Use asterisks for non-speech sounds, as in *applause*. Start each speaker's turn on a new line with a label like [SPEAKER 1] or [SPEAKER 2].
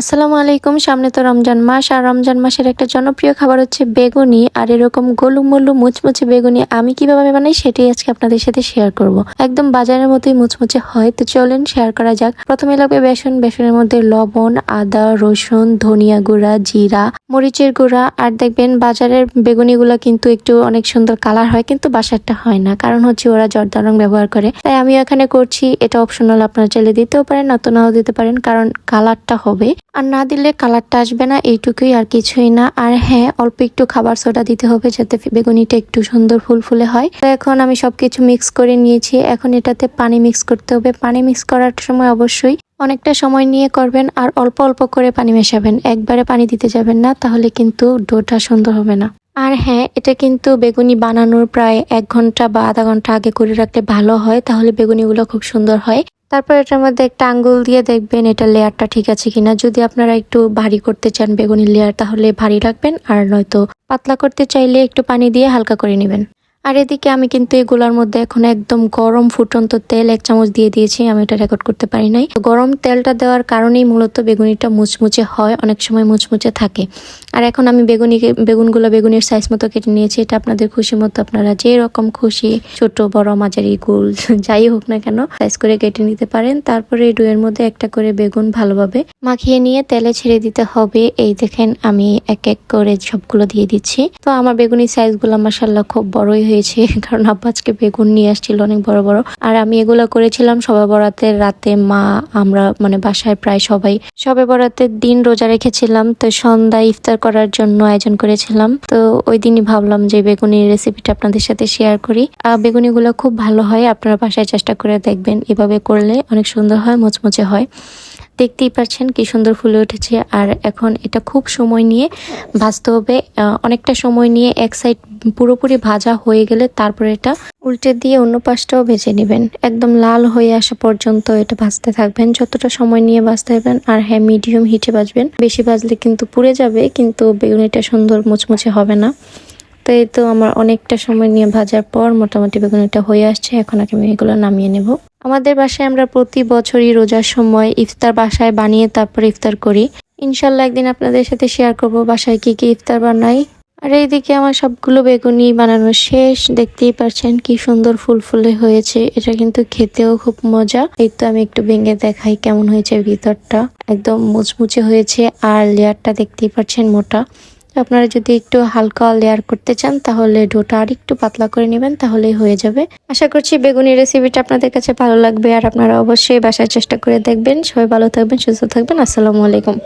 [SPEAKER 1] আসসালামু আলাইকুম, সামনে তো রমজান মাস, আর রমজান মাসের একটা জনপ্রিয় খাবার হচ্ছে বেগুনি, আর এরকম গোলুমুলু মুচমুচে বেগুনি আমি কীভাবে বানাই সেটাই আজকে আপনাদের সাথে শেয়ার করব। একদম বাজারের মতোই মুচমুচে হয়, তো চলেন শেয়ার করা যাক। প্রথমে লাগবে বেসন, বেসনের মধ্যে লবণ, আদা, রসুন, ধনিয়া গুঁড়া, জিরা, মরিচের গুঁড়া, আর দেখবেন বাজারের বেগুনিগুলো কিন্তু একটু অনেক সুন্দর কালার হয়, কিন্তু বাসারটা হয় না, কারণ হচ্ছে ওরা জর্দা রং ব্যবহার করে। তাই আমি এখানে করছি, এটা অপশনাল আপনারা চাইলে দিতেও পারেন না তো নাও দিতে পারেন, কারণ কালারটা হবে। আর না দিলে কালারটা আসবে না, এইটুকুই আর কিছুই না। আর হ্যাঁ অল্প একটু খাবার সোডা দিতে হবে যাতে বেগুনিটা একটু সুন্দর ফুলফুলে হয়। তো এখন আমি সবকিছু মিক্স করে নিয়েছি। এখন এটাতে পানি মিক্স করতে হবে। পানি মিক্স করার সময় অবশ্যই অনেকটা সময় নিয়ে করবেন আর অল্প অল্প করে পানি মেশাবেন। একবারে পানি দিতে যাবেন না, তাহলে কিন্তু ডোটা সুন্দর হবে না। আর হ্যাঁ এটা কিন্তু বেগুনি বানানোর প্রায় এক ঘণ্টা বা আধা ঘণ্টা আগে করে রাখলে ভালো হয়, তাহলে বেগুনিগুলো খুব সুন্দর হয়। তারপর এটার মধ্যে একটা আঙ্গুল দিয়ে দেখবেন এটা লেয়ারটা ঠিক আছে কিনা। যদি আপনারা একটু ভারী করতে চান বেগুনি লেয়ার, তাহলে ভারী রাখবেন। আর নয়তো পাতলা করতে চাইলে একটু পানি দিয়ে হালকা করে নেবেন। আর এদিকে আমি কিন্তু এগুলোর মধ্যে এখন একদম গরম ফুটন্ত তেল এক চামচ দিয়ে দিয়েছি, আমি এটা রেকর্ড করতে পারি নাই। গরম তেলটা দেওয়ার কারণেই মূলত বেগুনিটা মুচমুচে হয়, অনেক সময় মুচমুচে থাকে। আর এখন আমি বেগুনি, বেগুনগুলো বেগুনের সাইজ মতো কেটে নিয়েছি, এটা আপনাদের খুশি মতো আপনারা যে রকম খুশি, ছোট, বড়, মাঝারি, গোল, *laughs* যাই হোক না কেন সাইজ করে কেটে নিতে পারেন। তারপরে এই ডুয়ের মধ্যে একটা করে বেগুন ভালোভাবে মাখিয়ে নিয়ে তেলে ছেড়ে দিতে হবে। এই দেখেন আমি এক এক করে সবগুলো দিয়ে দিচ্ছি। তো আমার বেগুনি সাইজগুলো মাসাল্লাহ খুব বড়ই হয়েছে কারণ আব্বা আজকে বেগুন নিয়ে আসছিল অনেক বড় বড়। আর আমি এগুলো করেছিলাম সবে বরাতের রাতে মা, আমরা মানে বাসায় প্রায় সবাই সবে বরাতের দিন রোজা রেখেছিলাম, তো সন্ধ্যা ইফতার করার জন্য আয়োজন করেছিলাম। তো ওই দিনই ভাবলাম যে বেগুনির রেসিপিটা আপনাদের সাথে শেয়ার করি। আর বেগুনিগুলো খুব ভালো হয়, আপনারা বাসায় চেষ্টা করে দেখবেন। এভাবে করলে অনেক সুন্দর হয়, মুচমুচে হয়। দেখতেই পাচ্ছেন কি সুন্দর ফুলে উঠেছে। আর এখন এটা খুব সময় নিয়ে ভাজতে হবে। অনেকটা সময় নিয়ে এক সাইড পুরোপুরি ভাজা হয়ে গেলে তারপরে এটা উল্টে দিয়ে অন্য পাশটাও ভেজে নেবেন। একদম লাল হয়ে আসা পর্যন্ত এটা ভাজতে থাকবেন। যতটা সময় নিয়ে ভাজতে হবেন আর হ্যাঁ মিডিয়াম হিটে ভাজবেন। বেশি ভাজলে কিন্তু পুড়ে যাবে, কিন্তু বেগুনিটা সুন্দর মুচমুচে হবে না। তো এই তো আমার অনেকটা সময় নিয়ে ভাজার পর মোটামুটি বেগুনিটা হয়ে আসছে, এখন আমি এগুলো নামিয়ে নেব। আমাদের বাসায় আমরা প্রতি বছরই রোজার সময় ইফতার বাসায় বানিয়ে তারপর ইফতার করি। ইনশাল্লাহ একদিন আপনাদের সাথে শেয়ার করব বাসায় কি কি ইফতার বানাই। আর এইদিকে আমার সবগুলো বেগুনি বানানো শেষ, দেখতেই পাচ্ছেন কি সুন্দর ফুল ফুলে হয়েছে, এটা কিন্তু খেতেও খুব মজা। এই তো আমি একটু ভেঙে দেখাই কেমন হয়েছে ভিতরটা। একদম মুচমুচে হয়েছে আর লেয়ারটা দেখতেই পাচ্ছেন মোটা। আপনারা যদি একটু হালকা লেয়ার করতে চান, তাহলে ডোটা আর একটু পাতলা করে নেবেন, তাহলেই হয়ে যাবে। আশা করছি বেগুনি রেসিপিটা আপনাদের কাছে ভালো লাগবে, আর আপনারা অবশ্যই বাসায় চেষ্টা করে দেখবেন। সবাই ভালো থাকবেন, সুস্থ থাকবেন। আসসালামু আলাইকুম।